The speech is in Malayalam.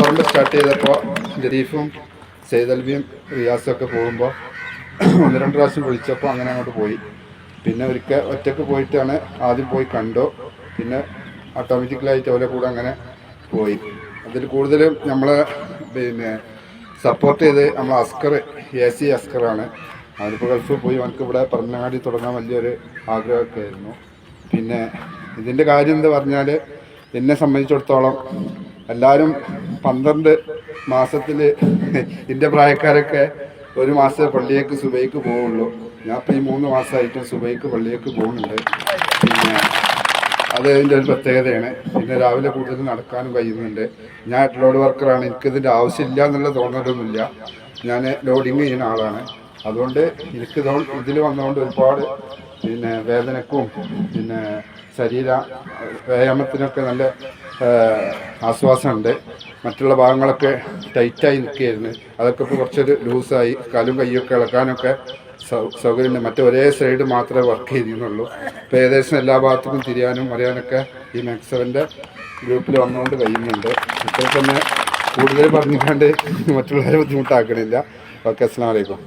മലപ്പുറം സ്റ്റാർട്ട് ചെയ്തപ്പോൾ ജരീഫും സെയ്തൽവിയും റിയാസും ഒക്കെ പോകുമ്പോൾ ഒന്ന് രണ്ട് പ്രാവശ്യം വിളിച്ചപ്പോൾ അങ്ങനെ അങ്ങോട്ട് പോയി. പിന്നെ ഒരിക്കൽ ഒറ്റയ്ക്ക് പോയിട്ടാണ് ആദ്യം പോയി കണ്ടു. പിന്നെ ഓട്ടോമാറ്റിക്കലായിട്ട് അവരെ കൂടെ അങ്ങനെ പോയി. അതിൽ കൂടുതലും നമ്മളെ പിന്നെ സപ്പോർട്ട് ചെയ്ത് നമ്മൾ അസ്കർ എ സി അസ്കറാണ് അവനിപ്പോൾ ഗൾഫിൽ പോയി അവനക്ക് ഇവിടെ പറഞ്ഞങ്ങാടി തുടങ്ങാൻ വലിയൊരു ആഗ്രഹമൊക്കെ ആയിരുന്നു. പിന്നെ ഇതിന്റെ കാര്യം എന്താ പറഞ്ഞാൽ എന്നെ സംബന്ധിച്ചിടത്തോളം എല്ലാവരും പന്ത്രണ്ട് മാസത്തിൽ എന്റെ പ്രായക്കാരൊക്കെ ഒരു മാസം പള്ളിയേക്ക് സുബൈക്ക് പോവുള്ളൂ. ഞാൻ ഇപ്പം ഈ മൂന്ന് മാസമായിട്ടും സുബൈക്ക് പള്ളിയേക്ക് പോകുന്നുണ്ട്. പിന്നെ അത് അതിന്റെ ഒരു പ്രത്യേകതയാണ്. പിന്നെ രാവിലെ കൂടുതൽ നടക്കാനും കഴിയുന്നുണ്ട്. ഞാൻ ലോഡ് വർക്കറാണ് എനിക്കിതിന്റെ ആവശ്യമില്ല എന്നുള്ള തോന്നലൊന്നുമില്ല. ഞാൻ ലോഡിങ് ചെയ്യുന്ന ആളാണ്. അതുകൊണ്ട് എനിക്ക് ഇതിൽ വന്നതുകൊണ്ട് ഒരുപാട് പിന്നെ വേദനക്കും പിന്നെ ശരീര വ്യായാമത്തിനൊക്കെ നല്ല ആശ്വാസമുണ്ട്. മറ്റുള്ള ഭാഗങ്ങളൊക്കെ ടൈറ്റായി നിൽക്കുകയായിരുന്നു. അതൊക്കെ ഇപ്പോൾ കുറച്ചൊരു ലൂസായി. കാലും കൈയൊക്കെ ഇളക്കാനൊക്കെ സൗകര്യമുണ്ട്. മറ്റേ ഒരേ സൈഡ് മാത്രമേ വർക്ക് ചെയ്തിരുന്നുള്ളൂ. ഇപ്പോൾ ഏകദേശം എല്ലാ ഭാഗത്തും തിരിയാനും അറിയാനൊക്കെ ഈ മാക്സവന്റെ ഗ്രൂപ്പിൽ വന്നുകൊണ്ട് കഴിയുന്നുണ്ട്. ഇപ്പോൾ തന്നെ കൂടുതൽ പറഞ്ഞുകൊണ്ട് മറ്റുള്ളവരെ ബുദ്ധിമുട്ടാക്കണില്ല. ഓക്കെ അസ്സാം വലൈക്കും